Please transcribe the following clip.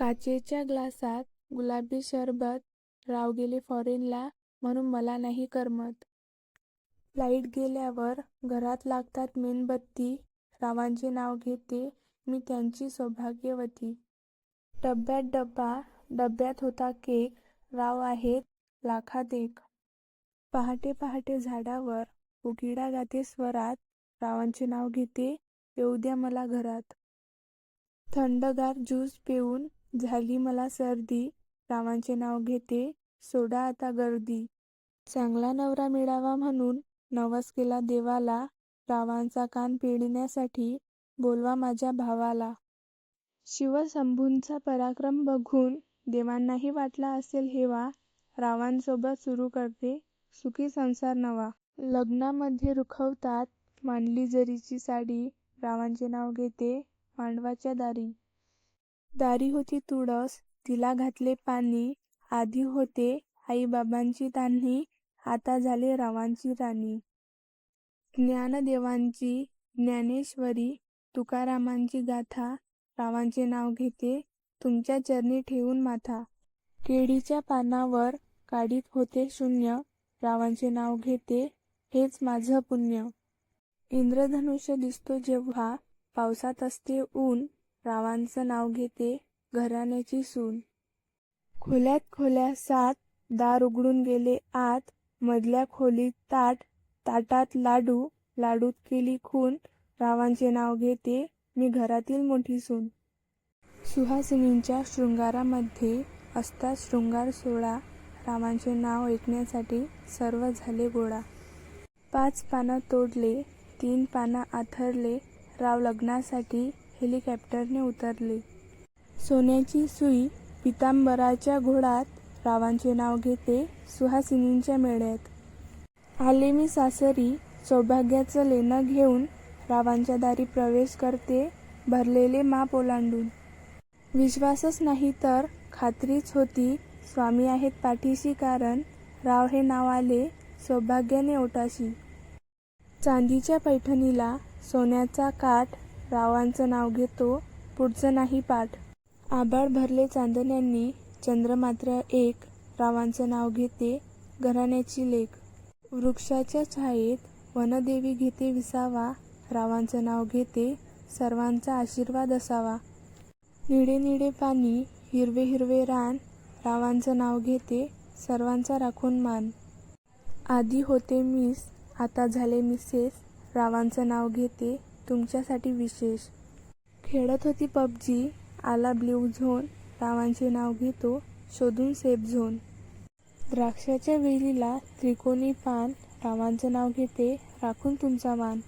काचेच्या ग्लासात गुलाबी सरबत राव गेले फॉरेनला म्हणून मला नाही करमत. लाइट गेल्यावर घरात लागतात मेणबत्ती. रावांचे नाव घेते. मी त्यांची सौभाग्यवती. डब्यात डब्बा डब्यात होता केक. राव आहेत लाखात एक. पहाटे पहाटे झाडावर उकिडा गाते स्वरात. रावांचे नाव घेते. येऊ द्या मला घरात. थंडगार ज्यूस पिऊन झाली मला सर्दी. रावांचे नाव घेते सोडा आता गर्दी. चांगला नवरा मिळावा म्हणून नवस केला देवाला. रावांचा कान पिळण्यासाठी बोलवा माझ्या भावाला. शिवशंभूंचा पराक्रम बघून देवांनाही वाटला असेल हेवा. रावांसोबत सुरू करते सुखी संसार नवा. लग्नामध्ये रुखवतात मांडली जरीची साडी. रावांचे नाव घेते मांडवाच्या दारी. दारी होती तुळस तिला घातले पाणी आधी होते आईबाबांची तान्ही आता झाले रावांची राणी. ज्ञानदेवांची ज्ञानेश्वरी तुकारामांची गाथा रावांचे नाव घेते तुमच्या चरणी ठेवून माथा. केळीच्या पानावर काढीत होते शून्य रावांचे नाव घेते हेच माझं पुण्य. इंद्रधनुष्य दिसतो जेव्हा पावसात असते ऊन रावांचं नाव घेते घराण्याची सून. खोल्यात खोल्या सात दार उघडून गेले आत मधल्या खोलीत ताट ताटात लाडू लाडूत केली खून रावांचे नाव घेते मी घरातील मोठी सून. सुहासिनींच्या शृंगारामध्ये असतात शृंगार सोळा रावांचे नाव ऐकण्यासाठी सर्व झाले गोळा. पाच पानं तोडले तीन पानं आथरले राव लग्नासाठी हेलिकॉप्टरने उतरले. सोन्याची सुई पितांबराच्या घोडात रावांचे नाव घेते सुहासिनींच्या मेळ्यात आले मी सासरी सौभाग्याचं लेणं घेऊन रावांच्या दारी प्रवेश करते भरलेले माप ओलांडून. विश्वासच नाही तर खात्रीच होती स्वामी आहेत पाठीशी कारण राव हे नाव आले सौभाग्याने ओटाशी चांदीच्या पैठणीला सोन्याचा काठ रावांचं नाव घेतो पुढचं नाही पाठ. आभाळ भरले चांदण्यांनी चंद्रमात्र एक रावांचं नाव घेते घराण्याची लेख. वृक्षाच्या छायेत वनदेवी घेते विसावा रावांचं नाव घेते सर्वांचा आशीर्वाद असावा. निळे निळे पाणी हिरवे हिरवे रान रावांचं नाव घेते सर्वांचा राखून मान. आधी होते मिस आता झाले मिसेस रावांचं नाव घेते तुमच्यासाठी विशेष. खेळत होती पबजी आला ब्ल्यू झोन रावांचे नाव घेतो शोधून सेफ झोन. द्राक्षाच्या वेलीला त्रिकोणी पान रावांचं नाव घेते राखून तुमचा मान.